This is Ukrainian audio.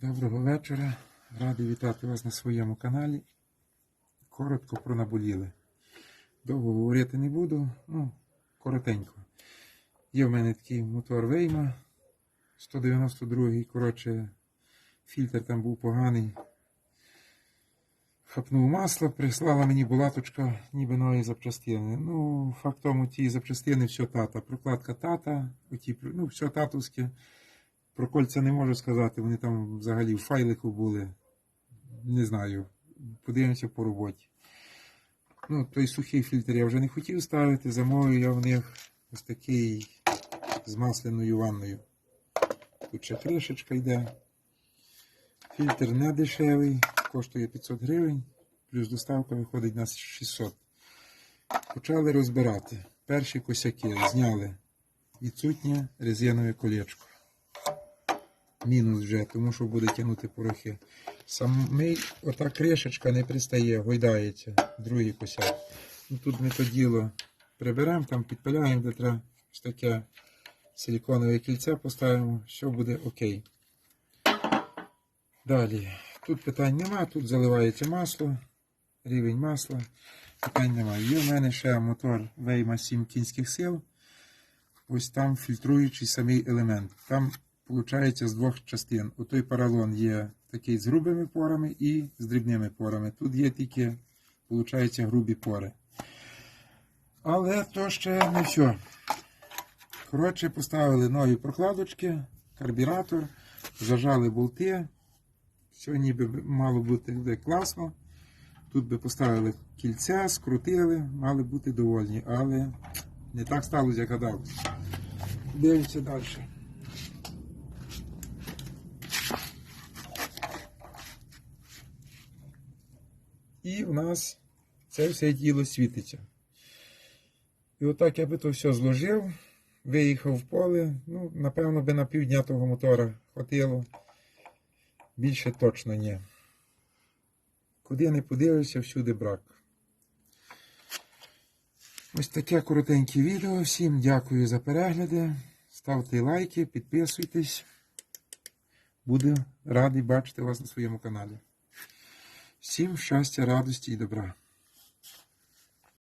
Доброго вечора. Радий вітати вас на своєму каналі. Коротко про наболіли. Довго говорити не буду, ну, коротенько. Є в мене такий мотор Вейма 192 коротше, фільтр там був поганий. Хапнув масло, прислала мені булаточка ніби нові запчастини. Ну, факт тому, ті запчастини все тата. Прокладка тата, оті, ну, все татовське. Про кольця не можу сказати, вони там взагалі в файлику були. Не знаю. Подивимося по роботі. Ну, той сухий фільтр я вже не хотів ставити, замовив я в них ось такий з масляною ванною. Тут ще кришечка йде. Фільтр не дешевий, коштує 500 гривень, плюс доставка виходить на 600. Почали розбирати. Перші косяки зняли відсутнє резинове колечко. Мінус вже, тому що буде тягнути порохи. Самий ота кришечка не пристає, гойдається. Другий косяк. Ну, тут ми то діло приберемо, там підпиляємо, де треба таке силіконове кільце поставимо, все буде окей. Далі. Тут питань нема, тут заливається масло, рівень масла. Питань немає. Є в мене ще мотор Вейма 7 кінських сил. Ось там фільтруючий самий елемент. Там виходить з двох частин. У той поролон є такий з грубими порами і з дрібними порами. Тут є тільки, виходить, грубі пори. Але то ще не все. Коротше, поставили нові прокладочки, карбюратор, зажали болти. Все ніби мало бути буде класно. Тут би поставили кільця, скрутили, мали бути довольні, але не так сталося, як гадалося. Дивимося далі. І в нас це все діло світиться. І отак я би то все зложив, виїхав в поле. Ну, напевно, би на півдня того мотора хватило. Більше точно ні. Куди не подивився, всюди брак. Ось таке коротеньке відео. Всім дякую за перегляди. Ставте лайки, підписуйтесь. Буду радий бачити вас на своєму каналі. Всім щастя, радості і добра.